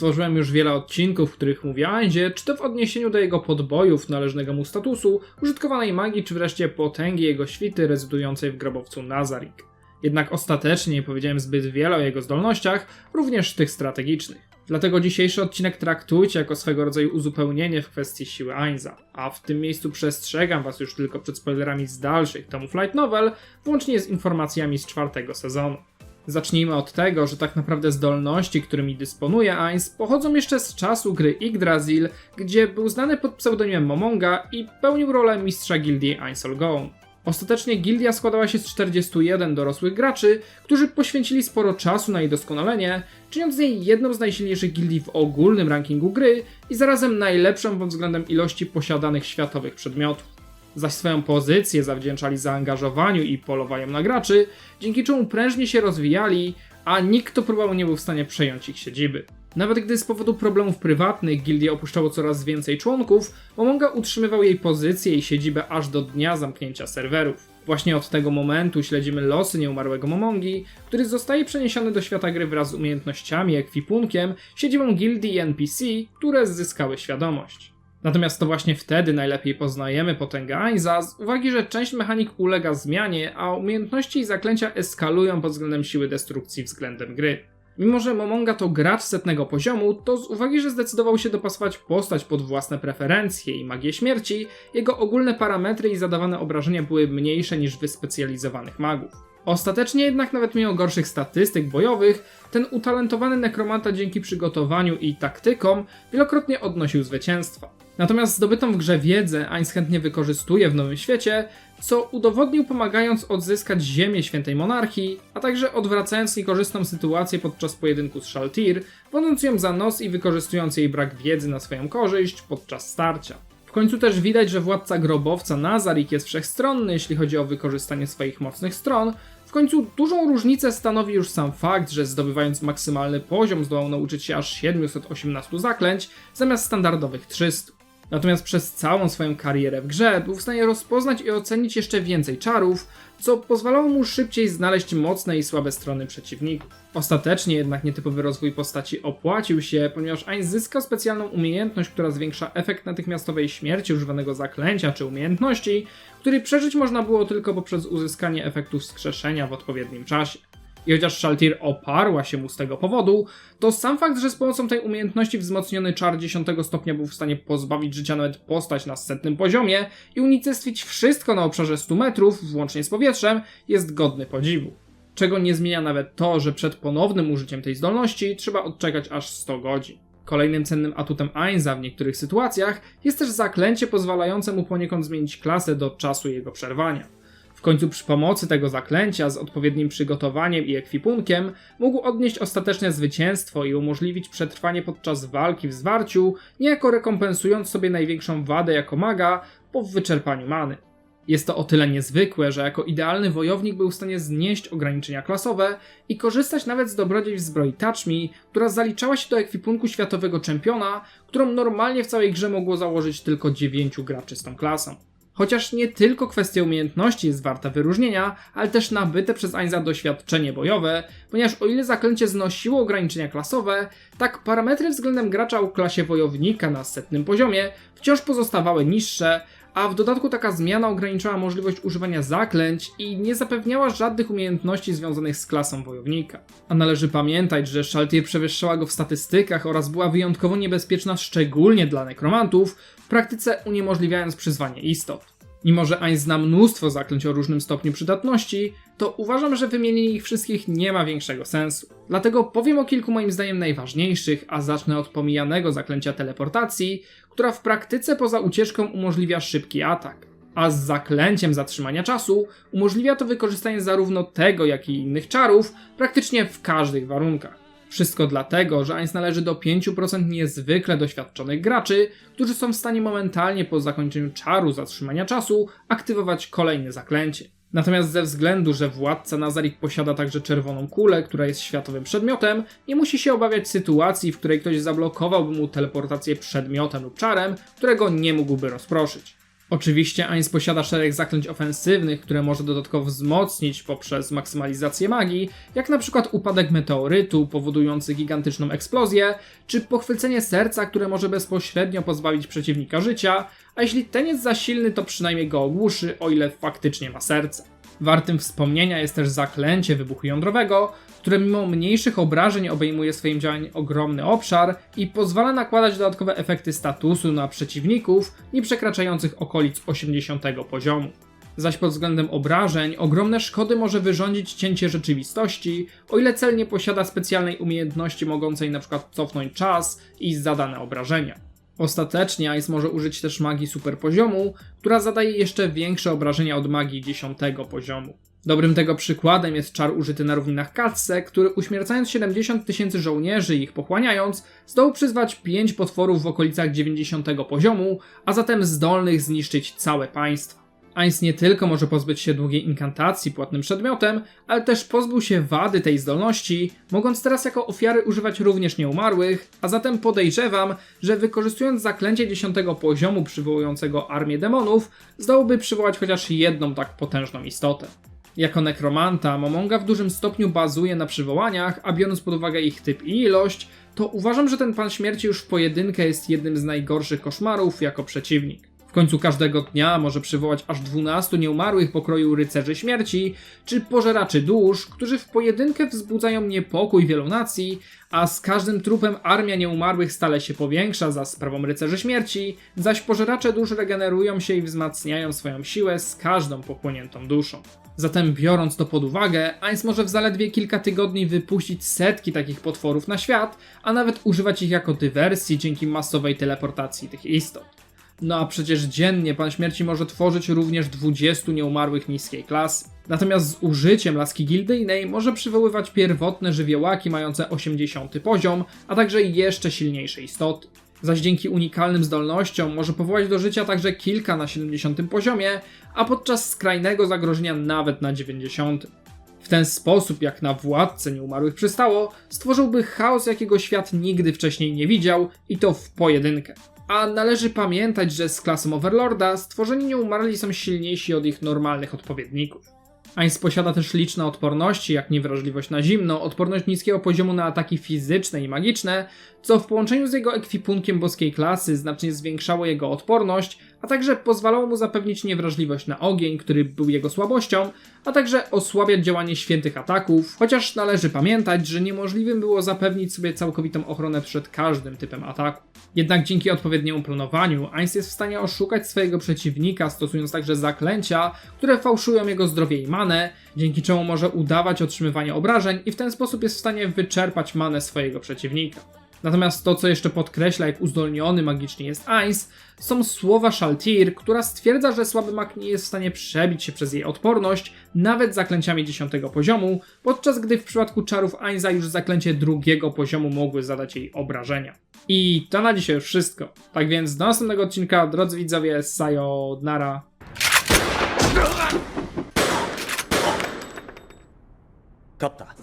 Stworzyłem już wiele odcinków, w których mówię o Ainzie, czy to w odniesieniu do jego podbojów, należnego mu statusu, użytkowanej magii, czy wreszcie potęgi jego świty rezydującej w grobowcu Nazarik. Jednak ostatecznie nie powiedziałem zbyt wiele o jego zdolnościach, również tych strategicznych. Dlatego dzisiejszy odcinek traktujcie jako swego rodzaju uzupełnienie w kwestii siły Ainza. A w tym miejscu przestrzegam was już tylko przed spoilerami z dalszych tomów Light Novel, włącznie z informacjami z czwartego sezonu. Zacznijmy od tego, że tak naprawdę zdolności, którymi dysponuje Ainz, pochodzą jeszcze z czasu gry Yggdrasil, gdzie był znany pod pseudonimem Momonga i pełnił rolę mistrza gildii Ainsol Gone. Ostatecznie gildia składała się z 41 dorosłych graczy, którzy poświęcili sporo czasu na jej doskonalenie, czyniąc z niej jedną z najsilniejszych gildii w ogólnym rankingu gry i zarazem najlepszą pod względem ilości posiadanych światowych przedmiotów. Zaś swoją pozycję zawdzięczali zaangażowaniu i polowaniu na graczy, dzięki czemu prężnie się rozwijali, a nikt kto próbował nie był w stanie przejąć ich siedziby. Nawet gdy z powodu problemów prywatnych gildię opuszczało coraz więcej członków, Momonga utrzymywał jej pozycję i siedzibę aż do dnia zamknięcia serwerów. Właśnie od tego momentu śledzimy losy nieumarłego Momongi, który zostaje przeniesiony do świata gry wraz z umiejętnościami, ekwipunkiem, siedzibą gildii i NPC, które zyskały świadomość. Natomiast to właśnie wtedy najlepiej poznajemy potęgę Ainza, z uwagi, że część mechanik ulega zmianie, a umiejętności i zaklęcia eskalują pod względem siły destrukcji względem gry. Mimo, że Momonga to gracz setnego poziomu, to z uwagi, że zdecydował się dopasować postać pod własne preferencje i magię śmierci, jego ogólne parametry i zadawane obrażenia były mniejsze niż wyspecjalizowanych magów. Ostatecznie jednak nawet mimo gorszych statystyk bojowych, ten utalentowany nekromanta dzięki przygotowaniu i taktykom wielokrotnie odnosił zwycięstwa. Natomiast zdobytą w grze wiedzę Ainz chętnie wykorzystuje w Nowym Świecie, co udowodnił pomagając odzyskać ziemię Świętej Monarchii, a także odwracając niekorzystną sytuację podczas pojedynku z Shaltir, wodząc ją za nos i wykorzystując jej brak wiedzy na swoją korzyść podczas starcia. W końcu też widać, że władca grobowca Nazarik jest wszechstronny, jeśli chodzi o wykorzystanie swoich mocnych stron. W końcu dużą różnicę stanowi już sam fakt, że zdobywając maksymalny poziom zdołał nauczyć się aż 718 zaklęć zamiast standardowych 300. Natomiast przez całą swoją karierę w grze był w stanie rozpoznać i ocenić jeszcze więcej czarów, co pozwalało mu szybciej znaleźć mocne i słabe strony przeciwników. Ostatecznie jednak nietypowy rozwój postaci opłacił się, ponieważ Ainz zyskał specjalną umiejętność, która zwiększa efekt natychmiastowej śmierci używanego zaklęcia czy umiejętności, który przeżyć można było tylko poprzez uzyskanie efektu wskrzeszenia w odpowiednim czasie. I chociaż Shaltir oparła się mu z tego powodu, to sam fakt, że z pomocą tej umiejętności wzmocniony czar 10 stopnia był w stanie pozbawić życia nawet postać na setnym poziomie i unicestwić wszystko na obszarze 100 metrów, włącznie z powietrzem, jest godny podziwu. Czego nie zmienia nawet to, że przed ponownym użyciem tej zdolności trzeba odczekać aż 100 godzin. Kolejnym cennym atutem Ainza w niektórych sytuacjach jest też zaklęcie pozwalające mu poniekąd zmienić klasę do czasu jego przerwania. W końcu przy pomocy tego zaklęcia z odpowiednim przygotowaniem i ekwipunkiem mógł odnieść ostateczne zwycięstwo i umożliwić przetrwanie podczas walki w zwarciu, niejako rekompensując sobie największą wadę jako maga po wyczerpaniu many. Jest to o tyle niezwykłe, że jako idealny wojownik był w stanie znieść ograniczenia klasowe i korzystać nawet z dobrodziejstw zbroi Me, która zaliczała się do ekwipunku światowego czempiona, którą normalnie w całej grze mogło założyć tylko 9 graczy z tą klasą. Chociaż nie tylko kwestia umiejętności jest warta wyróżnienia, ale też nabyte przez Ainza doświadczenie bojowe, ponieważ o ile zaklęcie znosiło ograniczenia klasowe, tak parametry względem gracza o klasie wojownika na setnym poziomie wciąż pozostawały niższe, a w dodatku taka zmiana ograniczała możliwość używania zaklęć i nie zapewniała żadnych umiejętności związanych z klasą wojownika. A należy pamiętać, że Shaltir przewyższała go w statystykach oraz była wyjątkowo niebezpieczna szczególnie dla nekromantów, w praktyce uniemożliwiając przyzwanie istot. Mimo, że Ainz zna mnóstwo zaklęć o różnym stopniu przydatności, to uważam, że wymienienie ich wszystkich nie ma większego sensu. Dlatego powiem o kilku moim zdaniem najważniejszych, a zacznę od pomijanego zaklęcia teleportacji, która w praktyce poza ucieczką umożliwia szybki atak. A z zaklęciem zatrzymania czasu umożliwia to wykorzystanie zarówno tego, jak i innych czarów praktycznie w każdych warunkach. Wszystko dlatego, że Ainz należy do 5% niezwykle doświadczonych graczy, którzy są w stanie momentalnie po zakończeniu czaru zatrzymania czasu aktywować kolejne zaklęcie. Natomiast ze względu, że władca Nazarik posiada także czerwoną kulę, która jest światowym przedmiotem, nie musi się obawiać sytuacji, w której ktoś zablokowałby mu teleportację przedmiotem lub czarem, którego nie mógłby rozproszyć. Oczywiście Ainz posiada szereg zaklęć ofensywnych, które może dodatkowo wzmocnić poprzez maksymalizację magii, jak na przykład upadek meteorytu powodujący gigantyczną eksplozję, czy pochwycenie serca, które może bezpośrednio pozbawić przeciwnika życia, a jeśli ten jest za silny, to przynajmniej go ogłuszy, o ile faktycznie ma serce. Wartym wspomnienia jest też zaklęcie wybuchu jądrowego, które mimo mniejszych obrażeń obejmuje swoim działaniem ogromny obszar i pozwala nakładać dodatkowe efekty statusu na przeciwników nie przekraczających okolic 80 poziomu. Zaś pod względem obrażeń, ogromne szkody może wyrządzić cięcie rzeczywistości, o ile cel nie posiada specjalnej umiejętności mogącej np. cofnąć czas i zadane obrażenia. Ostatecznie Ice może użyć też magii super poziomu, która zadaje jeszcze większe obrażenia od magii 10 poziomu. Dobrym tego przykładem jest czar użyty na równинach Katse, który uśmiercając 70 tysięcy żołnierzy i ich pochłaniając, zdołał przyzwać 5 potworów w okolicach 90 poziomu, a zatem zdolnych zniszczyć całe państwa. Ainz nie tylko może pozbyć się długiej inkantacji płatnym przedmiotem, ale też pozbył się wady tej zdolności, mogąc teraz jako ofiary używać również nieumarłych, a zatem podejrzewam, że wykorzystując zaklęcie 10 poziomu przywołującego armię demonów, zdołałby przywołać chociaż jedną tak potężną istotę. Jako nekromanta, Momonga w dużym stopniu bazuje na przywołaniach, a biorąc pod uwagę ich typ i ilość, to uważam, że ten pan śmierci już w pojedynkę jest jednym z najgorszych koszmarów jako przeciwnik. W końcu każdego dnia może przywołać aż 12 nieumarłych pokroju rycerzy śmierci, czy pożeraczy dusz, którzy w pojedynkę wzbudzają niepokój wielu nacji, a z każdym trupem armia nieumarłych stale się powiększa za sprawą rycerzy śmierci, zaś pożeracze dusz regenerują się i wzmacniają swoją siłę z każdą pochłoniętą duszą. Zatem biorąc to pod uwagę, Ainz może w zaledwie kilka tygodni wypuścić setki takich potworów na świat, a nawet używać ich jako dywersji dzięki masowej teleportacji tych istot. No a przecież dziennie Pan Śmierci może tworzyć również 20 nieumarłych niskiej klasy. Natomiast z użyciem laski gildyjnej może przywoływać pierwotne żywiołaki mające 80 poziom, a także jeszcze silniejsze istoty. Zaś dzięki unikalnym zdolnościom może powołać do życia także kilka na 70 poziomie, a podczas skrajnego zagrożenia nawet na 90. W ten sposób, jak na władcę nieumarłych przystało, stworzyłby chaos, jakiego świat nigdy wcześniej nie widział i to w pojedynkę. A należy pamiętać, że z klasą Overlorda stworzeni nieumarli są silniejsi od ich normalnych odpowiedników. Ainz posiada też liczne odporności, jak niewrażliwość na zimno, odporność niskiego poziomu na ataki fizyczne i magiczne, co w połączeniu z jego ekwipunkiem boskiej klasy znacznie zwiększało jego odporność, a także pozwalało mu zapewnić niewrażliwość na ogień, który był jego słabością, a także osłabiać działanie świętych ataków, chociaż należy pamiętać, że niemożliwym było zapewnić sobie całkowitą ochronę przed każdym typem ataku. Jednak dzięki odpowiedniemu planowaniu, Ainz jest w stanie oszukać swojego przeciwnika, stosując także zaklęcia, które fałszują jego zdrowie i manę, dzięki czemu może udawać otrzymywanie obrażeń i w ten sposób jest w stanie wyczerpać manę swojego przeciwnika. Natomiast to, co jeszcze podkreśla, jak uzdolniony magicznie jest Ainz, są słowa Shaltir, która stwierdza, że słaby mag nie jest w stanie przebić się przez jej odporność, nawet zaklęciami 10 poziomu, podczas gdy w przypadku czarów Ainza już zaklęcie drugiego poziomu mogły zadać jej obrażenia. I to na dzisiaj już wszystko. Tak więc do następnego odcinka, drodzy widzowie, sayonara. Kota.